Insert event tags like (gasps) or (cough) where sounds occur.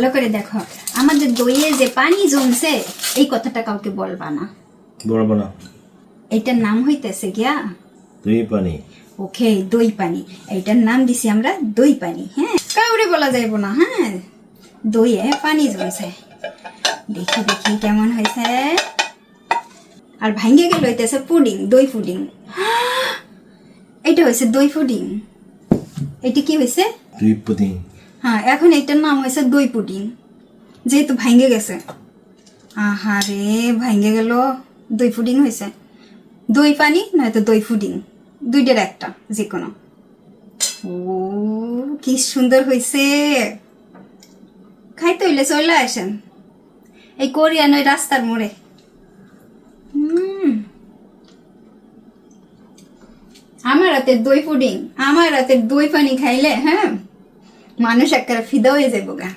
ভালো করে দেখো। আমাদের দইয়ে যে পানি জমছে এই কথাটা কাউকে বলবা না। বলব না। এইটার নাম হইতেছে গিয়া তুই পানি। ওকে দই পানি। এইটার নাম দিছি আমরা দই পানি হ্যাঁ? কাউরে বলা যাইব না হ্যাঁ? দইয়ে পানি জমছে। দেখি দেখি কেমন হয়েছে আর ভাঙ্গে গেল হইতেছে পুডিং দই পুডিং। (gasps) এটা হয়েছে দই পুডিং। এটা কি হয়েছে তুই পুদিং হ্যাঁ এখন এটার নাম হয়েছে দই পুডিং। যেহেতু ভাঙ্গে গেছে। আহা রে ভাঙ্গে গেল, দই পুডিং হয়েছে। দই পানি, নয়তো দই পুডিং। দুইটার একটা যে কোনো ও, কি সুন্দর হয়েছে খাইতে হইলে চলে আসেন। এই কোরিয়ান ওই রাস্তার মোড়ে। আমার হাতের দই পুডিং, আমার হাতের দই পানি খাইলে হ্যাঁ? মানুষ একটা ফিদা হয়ে যাব গা।